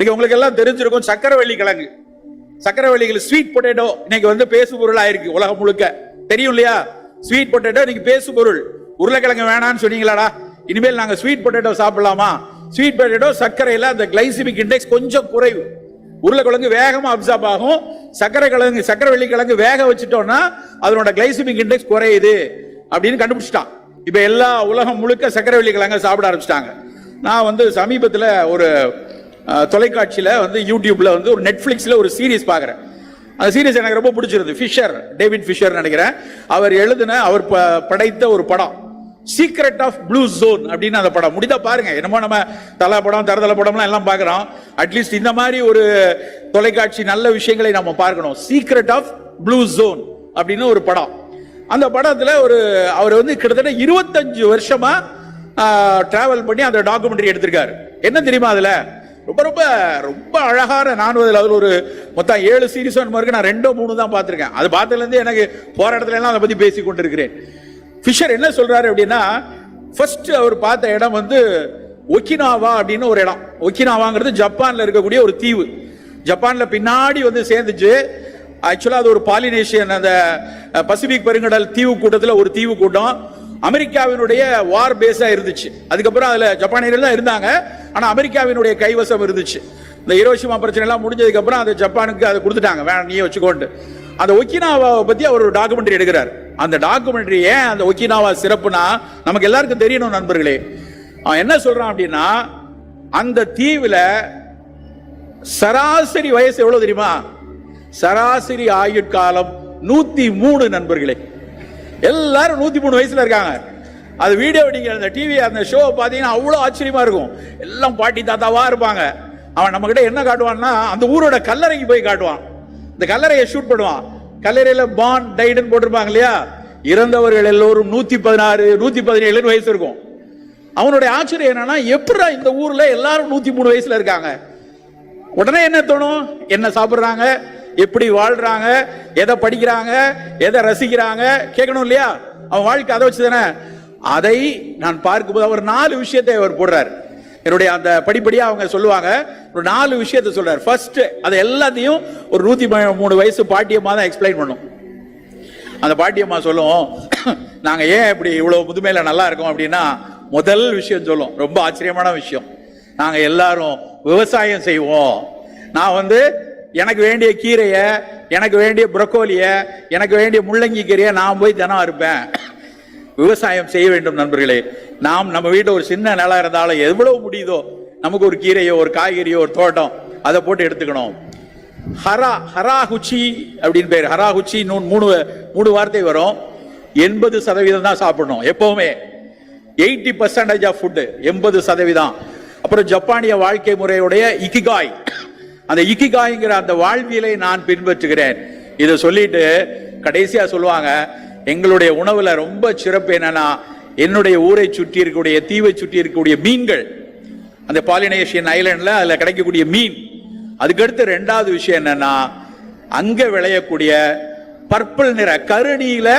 இன்னைக்கு உங்களுக்கு எல்லாம் தெரிஞ்சிருக்கும் சக்கரவள்ளி கிழங்கு. சக்கரவள்ளிகள் ஸ்வீட் பொட்டேட்டோ இன்னைக்கு வந்து பேசு பொருள் ஆயிருக்கு உலகம் முழுக்க. தெரியும் இல்லையா? ஸ்வீட் பொட்டேட்டோ இன்னைக்கு பேசு பொருள் உருளைக்கிழங்கு வேணாம்னு சொன்னீங்களாடா. இனிமேல் நாங்க ஸ்வீட் பொட்டேட்டோ சாப்பிடலாமா? ஸ்வீட் பொட்டேட்டோ சர்க்கரையில அந்த கிளைசிமிக் இண்டெக்ஸ் கொஞ்சம் குறைவு. உருளைக்கிழங்கு வேகமா அப்சார்ப் ஆகும். சக்கரை கிழங்கு சக்கரவள்ளி கிழங்கு வேக வச்சுட்டோம்னா அதனோட கிளைசிமிக் இண்டெக்ஸ் குறையுது அப்படின்னு கண்டுபிடிச்சிட்டான். இப்ப எல்லா உலகம் முழுக்க சக்கரவள்ளி கிழங்கு சாப்பிட ஆரம்பிச்சிட்டாங்க. நான் வந்து சமீபத்துல ஒரு தொலைக்காட்சியில் வந்து யூடியூப்பில் வந்து ஒரு நெட்ஃப்ளிக்ஸில் ஒரு சீரீஸ் பார்க்குறேன். அந்த சீரீஸ் எனக்கு ரொம்ப பிடிச்சிருது ஃபிஷர் டேவிட் ஃபிஷர் நினைக்கிறேன். அவர் எழுதின அவர் ப- படைத்த ஒரு படம். சீக்ரெட் ஆஃப் ப்ளூ ஜோன் அப்படின்னு அந்த படம். முடிதா பாருங்க என்னமோ நம்ம தலை படம் தரதல படம்லாம் எல்லாம் பார்க்குறோம். அட்லீஸ்ட் இந்த மாதிரி ஒரு தொலைக்காட்சி நல்ல விஷயங்களை நம்ம பார்க்கணும். சீக்ரெட் ஆஃப் ப்ளூ ஜோன் அப்படின்னு ஒரு படம். அந்த படத்தில் ஒரு அவர் வந்து கிட்டத்தட்ட இருபத்தஞ்சு வருஷமா டிராவல் பண்ணி அந்த டாக்குமெண்ட்ரி எடுத்திருக்காரு. என்ன தெரியுமா அதில்? ரொம்ப ரொம்ப ரொம்ப அழகான நான் அதில் அதில் ஒரு மொத்தம் ஏழு சீரிஸ் இருக்கு. நான் ரெண்டோ மூணு தான் பார்த்துருக்கேன். அது பார்த்ததுலேருந்து எனக்கு போகிற இடத்துல எல்லாம் அதை பற்றி பேசி கொண்டிருக்கிறேன். ஃபிஷர் என்ன சொல்கிறாரு அப்படின்னா ஃபர்ஸ்ட் அவர் பார்த்த இடம் வந்து ஒக்கினாவா அப்படின்னு ஒரு இடம். ஒக்கினாவாங்கிறது ஜப்பானில் இருக்கக்கூடிய ஒரு தீவு. ஜப்பானில் பின்னாடி வந்து சேர்ந்துச்சு. ஆக்சுவலாக அது ஒரு பாலினேஷியன் அந்த பசிபிக் பெருங்கடல் தீவு கூட்டத்தில் ஒரு தீவு கூட்டம். அமெரிக்காவினுடைய வார் பேஸாக இருந்துச்சு. அதுக்கப்புறம் அதில் ஜப்பானியர்கள் தான் இருந்தாங்க. ஆனால் அமெரிக்காவினுடைய கைவசம் இருந்துச்சு. இந்த ஹிரோஷிமா பிரச்சனைலாம் முடிஞ்சதுக்கப்புறம் முடிஞ்சதுக்கு அப்புறம் அதை ஜப்பானுக்கு அதை கொடுத்துட்டாங்க. வேணாம் நீயே வச்சுக்கோண்டு அந்த ஒக்கினாவை பற்றி அவர் ஒரு டாக்குமெண்ட்ரி எடுக்கிறார். அந்த டாக்குமெண்ட்ரி ஏன் அந்த ஒக்கினாவா சிறப்புனா நமக்கு எல்லாருக்கும் தெரியணும் நண்பர்களே. அவன் என்ன சொல்கிறான் அப்படின்னா அந்த தீவில் சராசரி வயசு எவ்வளோ தெரியுமா? சராசரி ஆயுட்காலம் நூற்றி மூணு நண்பர்களே. எல்லாரும் நூற்றி மூணு வயசில் இருக்காங்க. அது வீடியோ நீங்கள் அந்த டிவி அந்த ஷோவை பார்த்தீங்கன்னா அவ்வளோ ஆச்சரியமாக இருக்கும். எல்லாம் பாட்டி தாத்தாவாக இருப்பாங்க. அவன் நம்மக்கிட்ட என்ன காட்டுவான்னா அந்த ஊரோட கல்லறைக்கு போய் காட்டுவான். இந்த கல்லறையை ஷூட் பண்ணுவான். கல்லறையில் பான் டைடுன்னு போட்டிருப்பாங்க இல்லையா? இறந்தவர்கள் எல்லோரும் நூற்றி பதினாறு நூற்றி பதினேழுன்னு வயசு இருக்கும். அவனுடைய ஆச்சரியம் என்னன்னா எப்படா இந்த ஊரில் எல்லாரும் நூற்றி மூணு வயசில் இருக்காங்க? உடனே என்ன தோணும்? என்ன சாப்பிட்றாங்க? எப்படி வாழ்றாங்க? எதை படிக்கிறாங்க? எதை ரசிக்கிறாங்க? கேட்கணும் இல்லையா? அவன் வாழ்க்கை அதை வச்சு தானே அதை நான் பார்க்கும்போது அவர் நாலு விஷயத்தை அவர் போடுறார். என்னுடைய அந்த படிப்படியாக அவங்க சொல்லுவாங்க ஒரு நாலு விஷயத்தை சொல்றாரு. ஃபர்ஸ்ட் அதை எல்லாத்தையும் ஒரு நூத்தி மூணு வயசு பாட்டியம்மா தான் எக்ஸ்பிளைன் பண்ணும். அந்த பாட்டியம்மா சொல்லுவோம் நாங்க ஏன் இப்படி இவ்வளவு முதுமையில் நல்லா இருக்கோம்? அப்படின்னா முதல் விஷயம் சொல்லும். ரொம்ப ஆச்சரியமான விஷயம். நாங்க எல்லாரும் விவசாயம் செய்வோம். நான் வந்து எனக்கு வேண்டிய கீரையை எனக்கு வேண்டிய புரக்கோலிய எனக்கு வேண்டிய முள்ளங்கி கீரையை நான் போய் தினம் இருப்பேன் விவசாயம் செய்ய வேண்டும் நண்பர்களே. நாம் நம்ம வீட்டில் ஒரு சின்ன நிலம் இருந்தாலும் எவ்வளவு முடியுதோ நமக்கு ஒரு கீரையோ ஒரு காய்கறியோ ஒரு தோட்டம் அதை போட்டு எடுத்துக்கணும். ஹரா ஹராஹுச்சி அப்படின்னு பேர். ஹராகுச்சி மூணு மூணு வார்த்தை வரும். எண்பது சதவீதம் தான் சாப்பிடணும் எப்பவுமே. எயிட்டி பர்சன்டேஜ் ஆஃப் ஃபுட்டு எண்பது சதவீதம். அப்புறம் ஜப்பானிய வாழ்க்கை முறையுடைய இக்கிகாய். அந்த இக்கிகாய்ங்கிற அந்த வாழ்வியலை நான் பின்பற்றுகிறேன். இதை சொல்லிட்டு கடைசியா சொல்லுவாங்க எங்களுடைய உணவுல ரொம்ப சிறப்பு என்னன்னா என்னுடைய ஊரை சுற்றி இருக்கக்கூடிய தீவை சுற்றி இருக்கக்கூடிய மீன்கள். அந்த பாலினேஷியன் ஐலண்ட்ல அதுல கிடைக்கக்கூடிய மீன். அதுக்கடுத்து ரெண்டாவது விஷயம் என்னன்னா அங்க விளையக்கூடிய பர்பிள் நிற கருணியில்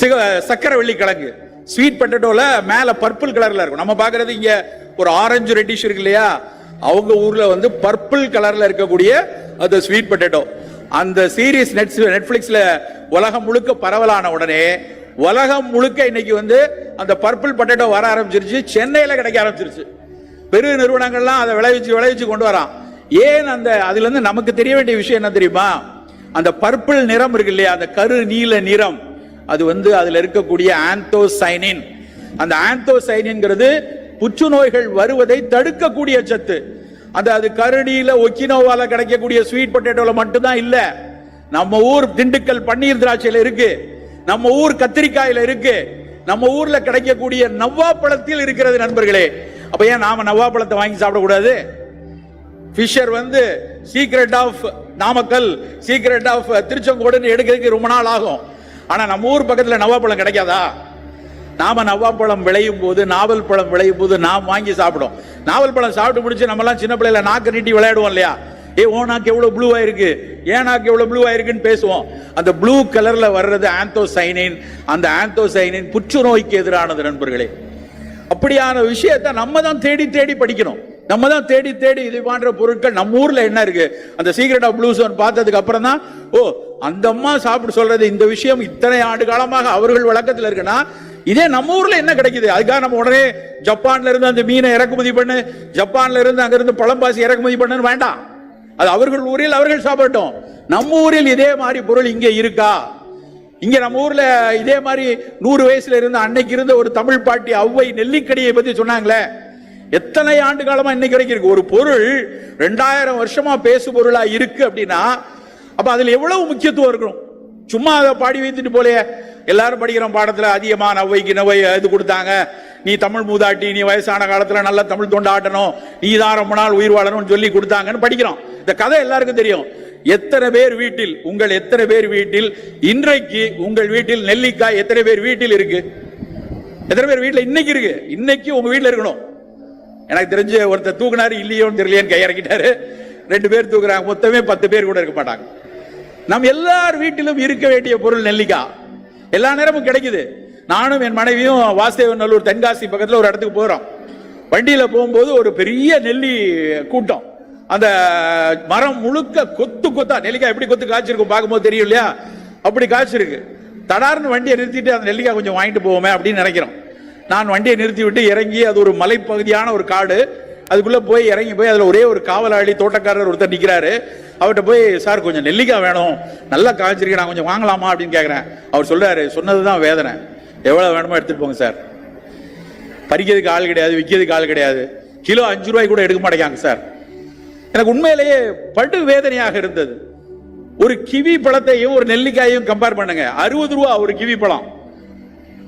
சிக- சக்கரவள்ளி கிழங்கு. ஸ்வீட் பொட்டேட்டோல மேல பர்பிள் கலர்ல இருக்கும். நம்ம பாக்குறது இங்க ஒரு ஆரஞ்சு ரெட்டிஷ் இருக்கு இல்லையா? அவங்க ஊர்ல வந்து பர்பிள் கலர்ல இருக்கக்கூடிய அந்த ஸ்வீட் பொட்டேட்டோ. அந்த சீரிஸ் நெட் நெட்ஃப்ளிக்ஸில் உலகம் முழுக்க பரவலான உடனே உலகம் முழுக்க இன்னைக்கு வந்து அந்த பர்பிள் பொட்டேட்டோ வர ஆரம்பிச்சிருச்சு சென்னையில் கிடைக்க ஆரம்பிச்சிருச்சு. பெரு நிறுவனங்கள்லாம் அதை விளைவிச்சு விளைவிச்சு கொண்டு வரான். ஏன் அந்த அதுலேருந்து நமக்கு தெரிய வேண்டிய விஷயம் என்ன தெரியுமா? அந்த பர்பிள் நிறம் இருக்கு இல்லையா அந்த கரு நீல நிறம் அது வந்து அதில் இருக்கக்கூடிய ஆந்தோசைனின் அந்த ஆந்தோசைனின்ங்கிறது புற்றுநோய்கள் வருவதை தடுக்கக்கூடிய சத்து. அந்த அது கருடியில் ஒக்கினோவால கிடைக்கக்கூடிய ஸ்வீட் பொட்டேட்டோவில் மட்டும்தான் இல்லை. நம்ம ஊர் திண்டுக்கல் பன்னீர் திராட்சையில் இருக்கு. நம்ம ஊர் கத்திரிக்காயில் இருக்கு. நம்ம ஊர்ல கிடைக்கக்கூடிய நவ்வாப்பழத்தில் இருக்கிறது நண்பர்களே. அப்ப ஏன் நாம நவ்வாப்பழத்தை வாங்கி சாப்பிடக்கூடாது? ஃபிஷர் வந்து secret of Namakkal secret of திருச்செங்கோடுன்னு எடுக்கிறதுக்கு ரொம்ப நாள் ஆகும். ஆனா நம்ம ஊர் பக்கத்துல நவாப்பழம் கிடைக்காதா? நாம நவாப்பழம் விளையும் போது நாவல் பழம் விளையும் போது நாம் வாங்கி சாப்பிடும். நாவல் பழம் சாப்பிட்டு முடிச்சு நம்ம எல்லாம் சின்ன பிள்ளைல நாக்கு நீட்டி விளையாடுவோம் இல்லையா? ஏ ஓ நாக்கு எவ்வளவு ப்ளூ ஆயிருக்கு? ஏன் நாக்கு எவ்வளவு ப்ளூ ஆயிருக்குன்னு பேசுவோம். அந்த ப்ளூ கலர்ல வர்றது ஆந்தோசைனின் அந்த ஆந்தோசைனின் புற்றுநோய்க்கு எதிரானது நண்பர்களே. அப்படியான விஷயத்தை நம்ம தான் தேடி தேடி படிக்கணும். நம்ம தான் தேடி தேடி இது போன்ற பொருட்கள் நம்ம ஊர்ல என்ன இருக்கு? அந்த சீக்ரெட் ஆஃப் ப்ளூ சோன் பார்த்ததுக்கு அப்புறம் தான் ஓ அந்த அம்மா சாப்பிட சொல்றது இந்த விஷயம் இத்தனை ஆண்டு காலமாக அவர்கள் வழக்கத்தில் இருக்குன்னா இதே நம்ம ஊர்ல என்ன கிடைக்குது? அதுக்காக நம்ம உடனே ஜப்பான்ல இருந்து அந்த மீனை இறக்குமதி பண்ணு ஜப்பான்ல இருந்து அங்க இருந்து பழம்பாசி இறக்குமதி பண்ணுன்னு வேண்டாம். அது அவர்கள் ஊரில் அவர்கள் சாப்பிடட்டும். நம்ம ஊரில் இதே மாதிரி பொருள் இங்கே இருக்கா? இங்க நம்ம ஊர்ல இதே மாதிரி நூறு வயசுல இருந்த அன்னைக்கு இருந்த ஒரு தமிழ் பாட்டி அவ்வை நெல்லிக்கடியை பத்தி சொன்னாங்களே. எத்தனை ஆண்டு காலமா இன்னைக்கு வரைக்கும் இருக்கு? ஒரு பொருள் ரெண்டாயிரம் வருஷமா பேசு பொருளா இருக்கு அப்படின்னா அப்ப அதுல எவ்வளவு முக்கியத்துவம் இருக்கணும்? சும்மா அதை பாடி வைத்துட்டு போலையே. எல்லாரும் படிக்கிறோம் பாடத்தில் அதிகமாக நவ்வைக்கு நவை இது கொடுத்தாங்க. நீ தமிழ் மூதாட்டி நீ வயசான காலத்தில் நல்ல தமிழ் தொண்டாட்டணும் நீ தான் ரொம்ப நாள் உயிர் வாழணும்னு சொல்லி கொடுத்தாங்கன்னு படிக்கிறோம். இந்த கதை எல்லாருக்கும் தெரியும். எத்தனை பேர் வீட்டில் உங்கள் எத்தனை பேர் வீட்டில் இன்றைக்கு உங்கள் வீட்டில் நெல்லிக்காய் எத்தனை பேர் வீட்டில் இருக்கு? எத்தனை பேர் வீட்டில் இன்னைக்கு இருக்கு? இன்னைக்கு உங்க வீட்டில் இருக்கணும். எனக்கு தெரிஞ்ச ஒருத்தர் தூக்குனாரு இல்லையோன்னு தெரியலையேன்னு கையறக்கிட்டாரு ரெண்டு பேர் தூக்குறாங்க. மொத்தமே பத்து பேர் கூட இருக்க மாட்டாங்க. நம் எல்லார் வீட்டிலும் இருக்க வேண்டிய பொருள் நெல்லிக்காய். எல்லா நேரமும் கிடைக்குது. நானும் என் மனைவியும் வாசுதேவன் நல்லூர் தென்காசி பக்கத்தில் ஒரு இடத்துக்கு போகிறோம் வண்டியில் போகும்போது ஒரு பெரிய நெல்லி கூட்டம். அந்த மரம் முழுக்க கொத்து கொத்தா நெல்லிக்காய் எப்படி கொத்து காய்ச்சிருக்கும் பார்க்கும்போது தெரியும் இல்லையா? அப்படி காய்ச்சிருக்கு. தடார்னு வண்டியை நிறுத்திட்டு அந்த நெல்லிக்காய் கொஞ்சம் வாங்கிட்டு போவோமே அப்படின்னு நினைக்கிறோம். நான் வண்டியை நிறுத்தி விட்டு இறங்கி அது ஒரு மலைப்பகுதியான ஒரு காடு. அதுக்குள்ள போய் இறங்கி போய் அதுல ஒரே ஒரு காவலாளி தோட்டக்காரர் ஒருத்தர் நிக்கிறாரு. அவர்கிட்ட போய் சார் கொஞ்சம் நெல்லிக்காய் வேணும். நல்லா காய்ச்சிருக்கு. நான் கொஞ்சம் வாங்கலாமா? அப்படின்னு கேட்குறேன் அவர் சொல்றாரு சொன்னதுதான் வேதனை. எவ்வளவு வேணுமோ எடுத்துட்டு போங்க சார். பறிக்கிறதுக்கு ஆள் கிடையாது விற்கிறதுக்கு ஆள் கிடையாது. கிலோ அஞ்சு ரூபாய் கூட எடுக்க மாட்டேங்காங்க சார். எனக்கு உண்மையிலேயே படு வேதனையாக இருந்தது. ஒரு கிவி பழத்தையும் ஒரு நெல்லிக்காயையும் கம்பேர் பண்ணுங்க. அறுபது ரூபா ஒரு கிவி பழம்.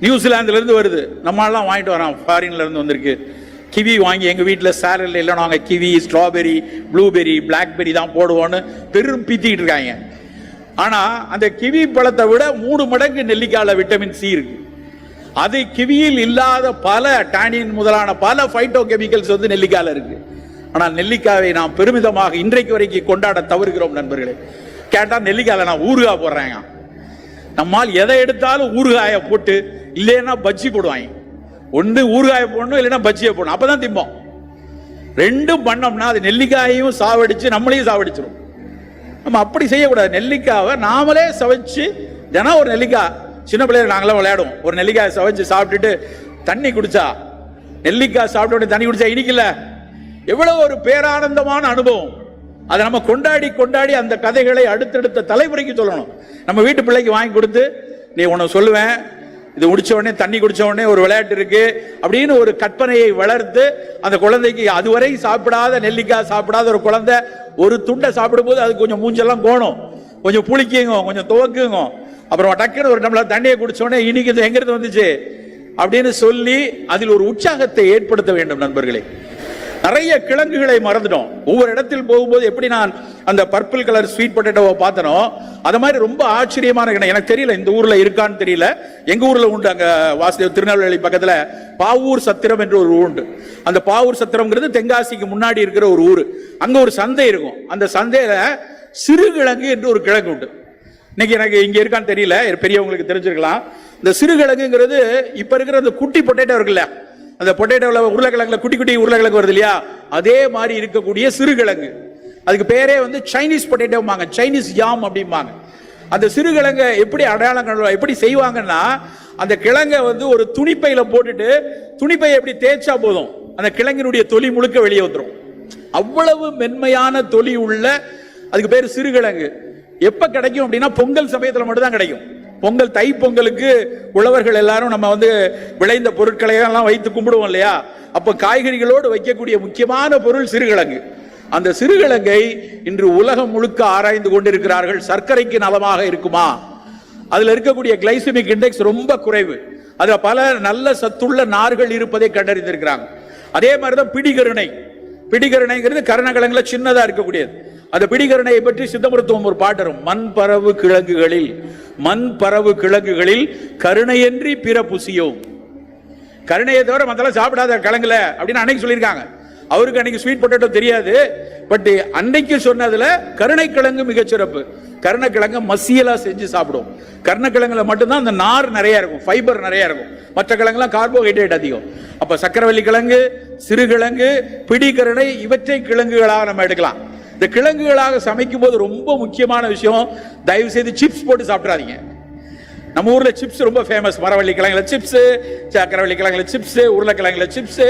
நியூசிலாந்துல இருந்து வருது. நம்ம வாங்கிட்டு வரான். ஃபாரின்ல இருந்து வந்திருக்கு. கிவி வாங்கி எங்கள் வீட்டில் சேலட்ல இல்லை நாங்கள் கிவி ஸ்ட்ராபெரி ப்ளூபெரி பிளாக்பெரி தான் போடுவோன்னு பெரும் பீத்திக்கிட்டு இருக்காங்க. ஆனால் அந்த கிவி பழத்தை விட மூணு மடங்கு நெல்லிக்காயில் விட்டமின் சி இருக்கு. அது கிவியில் இல்லாத பல டானின் முதலான பல ஃபைட்டோ கெமிக்கல்ஸ் வந்து நெல்லிக்காயில் இருக்கு. ஆனால் நெல்லிக்காயை நாம் பெருமிதமாக இன்றைக்கு வரைக்கும் கொண்டாட தவறுகிறோம் நண்பர்களே. கேட்டால் நெல்லிக்காயில் நான் ஊறுகாய் போடுறேங்க. நம்மால் எதை எடுத்தாலும் ஊறுகாயை போட்டு இல்லைன்னா பஜ்ஜி போடுவாங்க. ஒன்று ஊறுகாயை போடணும் இல்லைன்னா பஜ்ஜியை போடணும். அப்பதான் திம்போம். ரெண்டும் பண்ணோம்னா அது நெல்லிக்காயையும் சாவடிச்சு நம்மளையும் சாவடிச்சிடும் நம்ம அப்படி செய்யக்கூடாது. நெல்லிக்காவை நாமளே சவைச்சு தினம் ஒரு நெல்லிக்காய் சின்ன பிள்ளைகள் நாங்களாம் விளையாடுவோம். ஒரு நெல்லிக்காய் சவைச்சு சாப்பிட்டுட்டு தண்ணி குடிச்சா நெல்லிக்காய் சாப்பிட்ட உடனே தண்ணி குடிச்சா இனிக்கல எவ்வளவு ஒரு பேரானந்தமான அனுபவம். அதை நம்ம கொண்டாடி கொண்டாடி அந்த கதைகளை அடுத்தடுத்த தலைமுறைக்கு சொல்லணும். நம்ம வீட்டு பிள்ளைக்கு வாங்கி கொடுத்து நீ உன்னை சொல்லுவேன் இது முடிச்ச உடனே தண்ணி குடிச்ச உடனே ஒரு விளையாட்டு இருக்கு. அப்படின்னு ஒரு கற்பனையை வளர்த்து அந்த குழந்தைக்கு அதுவரை சாப்பிடாத நெல்லிக்காய் சாப்பிடாத ஒரு குழந்தை ஒரு துண்டை சாப்பிடும்போது அது கொஞ்சம் மூஞ்செல்லாம் கோணும். கொஞ்சம் புளிக்குங்க கொஞ்சம் துவக்குங்க. அப்புறம் டக்குன்னு ஒரு நம்மள தண்ணியை குடிச்சோடனே இன்னைக்கு இது எங்கிருந்து வந்துச்சு? அப்படின்னு சொல்லி அதில் ஒரு உற்சாகத்தை ஏற்படுத்த வேண்டும் நண்பர்களே. நிறைய கிழங்குகளை மறந்துட்டோம். ஒவ்வொரு இடத்தில் போகும்போது எப்படி நான் அந்த பர்பிள் கலர் ஸ்வீட் பொட்டேட்டோவை பார்த்தனோ அது மாதிரி ரொம்ப ஆச்சரியமான கிணறு. எனக்கு தெரியல இந்த ஊர்ல இருக்கான்னு தெரியல. எங்க ஊர்ல உண்டு அங்க வாசுதேவ் திருநெல்வேலி பக்கத்துல பாவூர் சத்திரம் என்று ஒரு ஊர் உண்டு அந்த பாவூர் சத்திரம்ங்கிறது தென்காசிக்கு முன்னாடி இருக்கிற ஒரு ஊர். அங்க ஒரு சந்தை இருக்கும். அந்த சந்தையில சிறுகிழங்கு என்று ஒரு கிழங்கு உண்டு. இன்னைக்கு எனக்கு இங்க இருக்கான்னு தெரியல. பெரியவங்களுக்கு தெரிஞ்சிருக்கலாம். இந்த சிறுகிழங்குங்கிறது இப்ப இருக்கிற அந்த குட்டி பொட்டேட்டோ இருக்குல்ல அந்த பொட்டேட்டோவில் உருளைக்கிழங்குல குட்டி குட்டி உருளைக்கிழங்கு வருது இல்லையா? அதே மாதிரி இருக்கக்கூடிய சிறுகிழங்கு. அதுக்கு பேரே வந்து சைனீஸ் பொட்டேட்டோம்பாங்க சைனீஸ் யாம் அப்படிம்பாங்க. அந்த சிறுகிழங்கை எப்படி அடையாளம் கண்டு எப்படி செய்வாங்கன்னா அந்த கிழங்கை வந்து ஒரு துணிப்பையில் போட்டுட்டு துணிப்பையை எப்படி தேய்ச்சா போதும்? அந்த கிழங்கினுடைய தொலி முழுக்க வெளியே வந்துடும் அவ்வளவு மென்மையான தொலி உள்ள அதுக்கு பேர் சிறுகிழங்கு. எப்போ கிடைக்கும் அப்படின்னா பொங்கல் சமயத்தில் மட்டும்தான் கிடைக்கும். பொங்கல் தை பொங்கலுக்கு உழவர்கள் எல்லாரும் நம்ம வந்து விளைந்த பொருட்களை எல்லாம் வைத்து கும்பிடுவோம் இல்லையா? அப்ப காய்கறிகளோடு வைக்கக்கூடிய முக்கியமான பொருள் சிறுகிழங்கு. அந்த சிறுகிழங்கை இன்று உலகம் முழுக்க ஆராய்ந்து கொண்டிருக்கிறார்கள். சர்க்கரைக்கு நலமாக இருக்குமா? அதுல இருக்கக்கூடிய கிளைசிமிக் இண்டெக்ஸ் ரொம்ப குறைவு. அதில் பல நல்ல சத்துள்ள நார்கள் இருப்பதை கண்டறிந்திருக்கிறாங்க. அதே மாதிரி தான் பிடிகருணை. பிடிகருணைங்கிறது கரணகிழங்குல சின்னதா இருக்கக்கூடியது. அந்த பிடிகரணையை பற்றி சித்த மருத்துவம் ஒரு பாட்டரும் மண் பரவு கிழங்குகளில் மண் பரவு கிழங்குகளில் கருணையன்றி பிற புசியோ கருணையை தவிர மத்தெல்லாம் சாப்பிடாத கிழங்குல அப்படின்னு அன்னைக்கு சொல்லியிருக்காங்க. அவருக்கு அன்னைக்கு ஸ்வீட் பொட்டேட்டோ தெரியாது. பட் அன்னைக்கு சொன்னதுல கருணைக்கிழங்கு மிகச்சிறப்பு கருணைக்கிழங்கு மசியலா செஞ்சு சாப்பிடுவோம் கருணக்கிழங்குல மட்டும்தான் அந்த நார் நிறைய இருக்கும் ஃபைபர் நிறைய இருக்கும். மற்ற கிழங்குலாம் கார்போஹைட்ரேட் அதிகம். அப்ப சக்கரவள்ளி கிழங்கு சிறுகிழங்கு கருணை இவற்றை கிழங்குகளாக நம்ம எடுக்கலாம். இந்த கிழங்குகளாக சமைக்கும் போது ரொம்ப முக்கியமான விஷயம் தயவு செய்து சிப்ஸ் போட்டு சாப்பிட்றாதீங்க நம்ம ஊர்ல சிப்ஸ் ரொம்ப ஃபேமஸ் மரவள்ளி கிழங்குல சிப்ஸ் சக்கரவள்ளி கிழங்குல சிப்ஸ் உருளைக்கிழங்குல சிப்ஸ்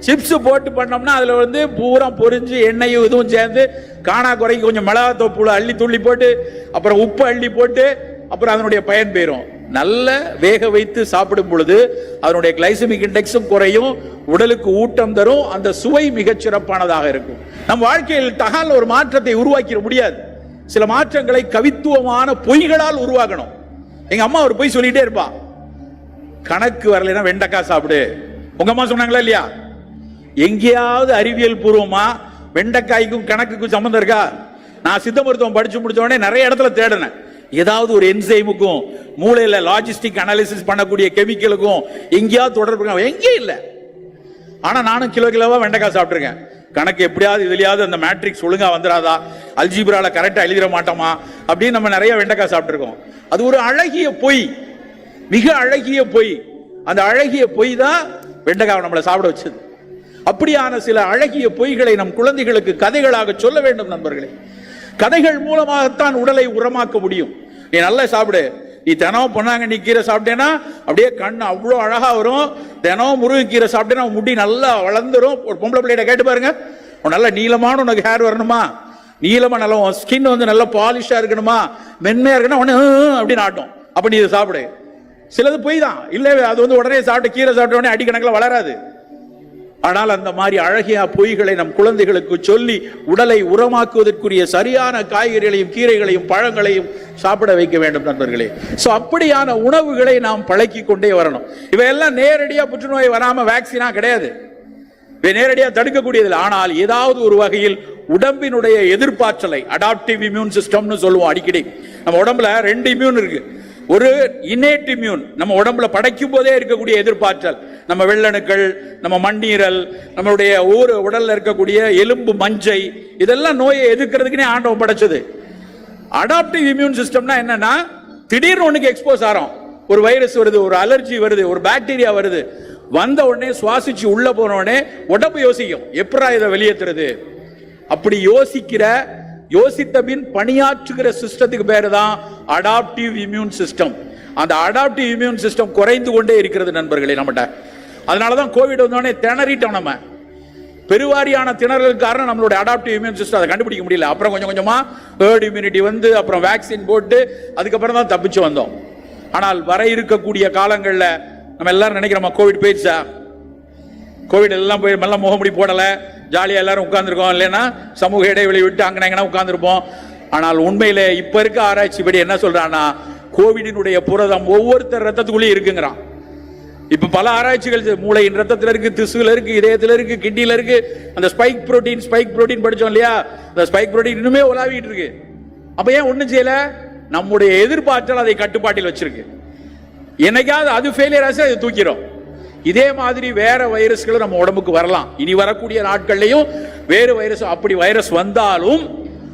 சிப்ஸ் போட்டு பண்ணோம்னா அதுல வந்து பூரா பொரிஞ்சு எண்ணெயும் இதுவும் சேர்ந்து காணா குறைக்கு கொஞ்சம் மிளகாத்தோப்புல அள்ளி துள்ளி போட்டு அப்புறம் உப்பு அள்ளி போட்டு அப்புறம் அதனுடைய பயன் போயிடும் நல்ல வேக வைத்து சாப்பிடும் பொழுது அதனுடைய கிளைசமிக் இண்டெக்ஸும் குறையும் உடலுக்கு ஊட்டம் தரும் அந்த சுவை மிகச் சிறப்பானதாக இருக்கும். நம் வாழ்க்கையில் தகால் ஒரு மாற்றத்தை உருவாக்கிட முடியாது. சில மாற்றங்களை கவித்துவமான பொய்களால் உருவாக்கணும். எங்க அம்மா ஒரு பொய் சொல்லிட்டே இருப்பா. கணக்கு வரலைன்னா வெண்டைக்காய் சாப்பிடு. உங்க அம்மா சொன்னாங்களா இல்லையா? எங்கேயாவது அறிவியல் பூர்வமா வெண்டைக்காய்க்கும் கணக்குக்கும் சம்மந்தம் இருக்கா? நான் சித்த மருத்துவம் படிச்சு முடிச்ச உடனே நிறைய இடத்துல தேடினேன். ஏதாவது ஒரு என்சைமுக்கும் மூளையில லாஜிஸ்டிக் அனாலிசிஸ் பண்ணக்கூடிய கெமிக்கலுக்கும் எங்கேயாவது தொடர்பு எங்கேயும் இல்லை. ஆனா நானும் கிலோ கிலோவா வெண்டைக்காய் சாப்பிட்டுருக்கேன். கணக்கு எப்படியாவது இதுலயாவது அந்த மேட்ரிக்ஸ் ஒழுங்கா வந்துடாதா அல்ஜிப்ரால கரெக்டா எழுதிட மாட்டோமா? அப்படின்னு நம்ம நிறைய வெண்டைக்காய் சாப்பிட்டுருக்கோம். அது ஒரு அழகிய பொய். மிக அழகிய பொய். அந்த அழகிய பொய் தான் வெண்டைக்காவை நம்மளை சாப்பிட வச்சது. அப்படியான சில அழகிய பொய்களை நம் குழந்தைகளுக்கு கதைகளாக சொல்ல வேண்டும் நண்பர்களே. கதைகள் மூலமாகத்தான் உடலை உரமாக்க முடியும். நீ நல்லா சாப்பிடு. நீ தினம் பொன்னாங்கண்ணி கீரை சாப்பிட்டேன்னா அப்படியே கண் அவ்வளோ அழகா வரும். தினம் முருங்கைக்கீரை சாப்பிட்டேன்னா உன் முடி நல்லா வளர்ந்துரும். ஒரு பொம்பளை பிள்ளைகிட்ட கேட்டு பாருங்க. உன் நல்ல நீளமான உனக்கு ஹேர் வரணுமா? நீளமா நல்லா உன் ஸ்கின் வந்து நல்லா பாலிஷா இருக்கணுமா? மென்மையா இருக்கணும் உடனே அப்படின்னு ஆட்டும். அப்ப நீ இதை சாப்பிடு. சிலது பொய் தான். இல்லை அது வந்து உடனே சாப்பிட்டு கீரை சாப்பிட்ட உடனே அடிக்கணக்கில் வளராது. ஆனால் அந்த மாதிரி அழகிய பொய்களை நம் குழந்தைகளுக்கு சொல்லி உடலை உரமாக்குவதற்குரிய சரியான காய்கறிகளையும் கீரைகளையும் பழங்களையும் சாப்பிட வைக்க வேண்டும் நண்பர்களே. ஸோ அப்படியான உணவுகளை நாம் பழக்கி கொண்டே வரணும். இவையெல்லாம் நேரடியாக புற்றுநோய் வராமல் வேக்சினா கிடையாது. இவை நேரடியாக தடுக்கக்கூடியதில்லை. ஆனால் ஏதாவது ஒரு வகையில் உடம்பினுடைய எதிர்ப்பாற்றலை அடாப்டிவ் இம்யூன் சிஸ்டம்னு சொல்லுவோம் அடிக்கடி. நம்ம உடம்புல ரெண்டு இம்யூன் இருக்குது ஒரு இன்னேட் இம்யூன் நம்ம உடம்புல படைக்கும் போதே இருக்கக்கூடிய எதிர்ப்பாற்றல் நம்ம வெள்ளணுக்கள் நம்ம மண்ணீரல் நம்மளுடைய ஊர் உடல்ல இருக்கக்கூடிய எலும்பு மஞ்சை இதெல்லாம் நோயை எதிர்க்கிறதுக்குனே ஆண்டவன் படைச்சது. அடாப்டிவ் இம்யூன் சிஸ்டம்னா என்னன்னா திடீர்னு ஒன்றுக்கு எக்ஸ்போஸ் ஆகும் ஒரு வைரஸ் வருது ஒரு அலர்ஜி வருது ஒரு பாக்டீரியா வருது. வந்த உடனே சுவாசிச்சு உள்ள போன உடனே உடம்பு யோசிக்கும். எப்படா இதை வெளியேற்றுறது அப்படி யோசிக்கிற யோசித்த பின் பணியாற்றுகிற சிஸ்டத்துக்கு பேர் தான் அடாப்டிவ் இம்யூன் சிஸ்டம் அந்த அடாப்டிவ் இம்யூன் சிஸ்டம் குறைந்து கொண்டே இருக்கிறது நண்பர்களே நம்மகிட்ட அதனால தான் கோவிட் வந்தோடனே திணறிட்டோம் நம்ம. பெருவாரியான திணறல் காரணம் நம்மளோட அடாப்டிவ் இம்யூன் சிஸ்டம் அதை கண்டுபிடிக்க முடியல. அப்புறம் கொஞ்சம் கொஞ்சமாக ஹேர்ட் இம்யூனிட்டி வந்து அப்புறம் வேக்சின் போட்டு அதுக்கப்புறம் தான் தப்பிச்சு வந்தோம். ஆனால் வர இருக்கக்கூடிய காலங்களில் நம்ம எல்லாரும் நினைக்கிறோமா கோவிட் போயிடுச்சா? கோவிட் எல்லாம் போய் மெல்ல முகமுடி போடலை. ஜாலியாக எல்லாரும் உட்காந்துருக்கோம் இல்லைன்னா சமூக இடைவெளி விட்டு அங்கே எங்கன்னா உட்காந்துருப்போம் ஆனால் உண்மையில் இப்போ இருக்க ஆராய்ச்சி படி என்ன சொல்கிறான்னா கோவிடினுடைய புரதம் ஒவ்வொருத்தர் ரத்தத்துக்குள்ளேயும் இருக்குங்கிறான். இப்போ பல ஆராய்ச்சிகள் மூளையின் ரத்தத்தில் இருக்குது திசுவில் இருக்குது இதயத்தில் இருக்குது கிட்னியில் இருக்குது அந்த ஸ்பைக் ப்ரோட்டீன் ஸ்பைக் புரோட்டீன் படிச்சோம் இல்லையா? அந்த ஸ்பைக் புரோட்டீன் இன்னுமே உலாவிட்டு இருக்கு. அப்போ ஏன் ஒன்றும் செய்யலை? நம்முடைய எதிர்பார்த்தல் அதை கட்டுப்பாட்டில் வச்சிருக்கு. என்னைக்காவது அது ஃபெயிலியர் ஆச்சு அதை தூக்கிறோம் இதே மாதிரி வேற வைரஸ்களும் நம்ம உடம்புக்கு வரலாம். இனி வரக்கூடிய நாட்கள்லையும் வேறு வைரஸ் அப்படி வைரஸ் வந்தாலும்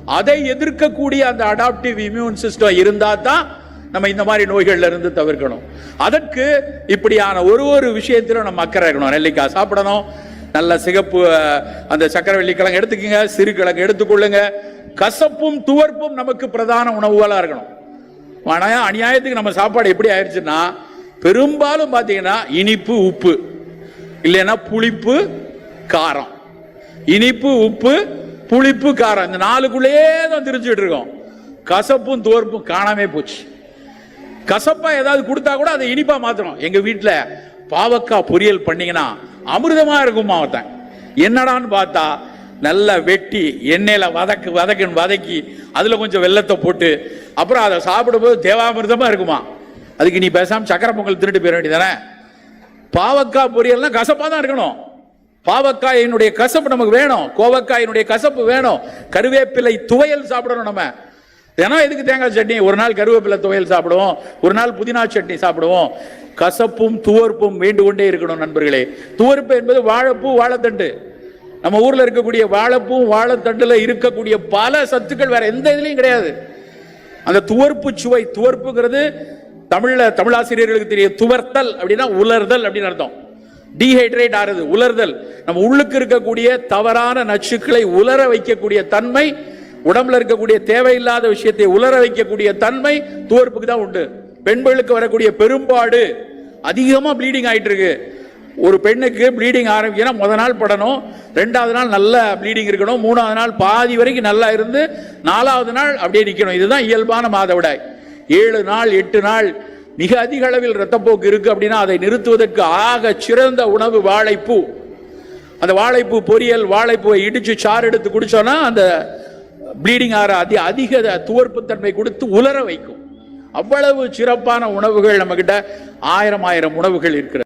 அதை எதிர்க்கக்கூடிய அந்த அடாப்டிவ் இம்யூன் சிஸ்டம் இருந்தால் தான் நம்ம இந்த மாதிரி நோய்கள்ல இருந்து தவிர்க்கணும். அதற்கு இப்படியான ஒரு ஒரு விஷயத்திலும் நம்ம அக்கறை இருக்கணும். நெல்லிக்காய் சாப்பிடணும். நல்ல சிகப்பு அந்த சக்கரவள்ளி கிழங்கு எடுத்துக்கோங்க. சிறு கிழங்கு எடுத்துக்கொள்ளுங்க. கசப்பும் துவர்ப்பும் நமக்கு பிரதான உணவுகளாக இருக்கணும். ஆனா அநியாயத்துக்கு நம்ம சாப்பாடு எப்படி ஆயிடுச்சுன்னா பெரும்பாலும் பார்த்தீங்கன்னா இனிப்பு உப்பு. இல்லைன்னா புளிப்பு காரம். இனிப்பு உப்பு புளிப்பு காரம். இந்த நாளுக்குள்ளேயே தான் திரிச்சுட்டு இருக்கோம். கசப்பும் தோற்பும் காணாமே போச்சு. கசப்பா ஏதாவது கொடுத்தா கூட அதை இனிப்பா மாத்திரம் எங்க வீட்டில் பாவக்காய் பொரியல் பண்ணீங்கன்னா அமிர்தமா இருக்குமா ஒருத்தன் என்னடான்னு பார்த்தா நல்லா வெட்டி எண்ணெயில வதக்கு வதக்குன்னு வதக்கி அதுல கொஞ்சம் வெள்ளத்தை போட்டு அப்புறம் அதை சாப்பிடும்போது தேவாமிர்தமா இருக்குமா? அதுக்கு நீ பேசாம சக்கரை பொங்கல் திருட்டு போயிட வேண்டியதானே பாவக்காய் பொரியல்னா கசப்பா தான் இருக்கணும். பாவக்காயினுடைய கசப்பு நமக்கு வேணும். கோவக்காயினுடைய கசப்பு வேணும். கருவேப்பிலை துவையல் சாப்பிடணும் நம்ம. தினம் எதுக்கு தேங்காய் சட்னி? ஒரு நாள் கருவேப்பிலை துவையல் சாப்பிடுவோம். ஒரு நாள் புதினா சட்னி சாப்பிடுவோம். கசப்பும் துவர்ப்பும் வேண்டு கொண்டே இருக்கணும் நண்பர்களே. துவர்ப்பு என்பது வாழைப்பூ வாழைத்தண்டு. நம்ம ஊர்ல இருக்கக்கூடிய வாழைப்பூ வாழைத்தண்டுல இருக்கக்கூடிய பல சத்துக்கள் வேற எந்த இதுலயும் கிடையாது. அந்த துவர்ப்பு சுவை துவர்ப்புங்கிறது தமிழ்ல தமிழாசிரியர்களுக்கு தெரியும் துவர்த்தல் அப்படின்னா உலர்தல் அப்படின்னு அர்த்தம். டீஹைட்ரேட் ஆறுது உலர்தல். நம்ம உள்ளுக்கு இருக்கக்கூடிய தவறான நச்சுக்களை உலர வைக்கக்கூடிய தன்மை உடம்புல இருக்கக்கூடிய தேவையில்லாத விஷயத்தை உலர வைக்கக்கூடிய தன்மை துவர்ப்புக்கு தான் உண்டு. பெண்களுக்கு வரக்கூடிய பெரும்பாடு அதிகமா ப்ளீடிங் ஆயிட்டு இருக்கு ஒரு பெண்ணுக்கு ப்ளீடிங் ஆரம்பிக்கணும் முத நாள் படணும் ரெண்டாவது நாள் நல்ல ப்ளீடிங் இருக்கணும் மூணாவது நாள் பாதி வரைக்கும் நல்லா இருந்து நாலாவது நாள் அப்படியே நிற்கணும் இதுதான் இயல்பான மாதவிடாய். ஏழு நாள் எட்டு நாள் மிக அதிக அளவில் ரத்தப்போக்கு இருக்கு அப்படின்னா அதை நிறுத்துவதற்கு ஆக சிறந்த உணவு வாழைப்பூ. அந்த வாழைப்பூ பொரியல் வாழைப்பூவை இடிச்சு சாறு எடுத்து குடிச்சோன்னா அந்த ப்ளீடிங் ஆற அதி அதிக துவர்ப்புத்தன்மை கொடுத்து உலர வைக்கும். அவ்வளவு சிறப்பான உணவுகள் நம்மக்கிட்ட ஆயிரம் ஆயிரம் உணவுகள் இருக்கிறது.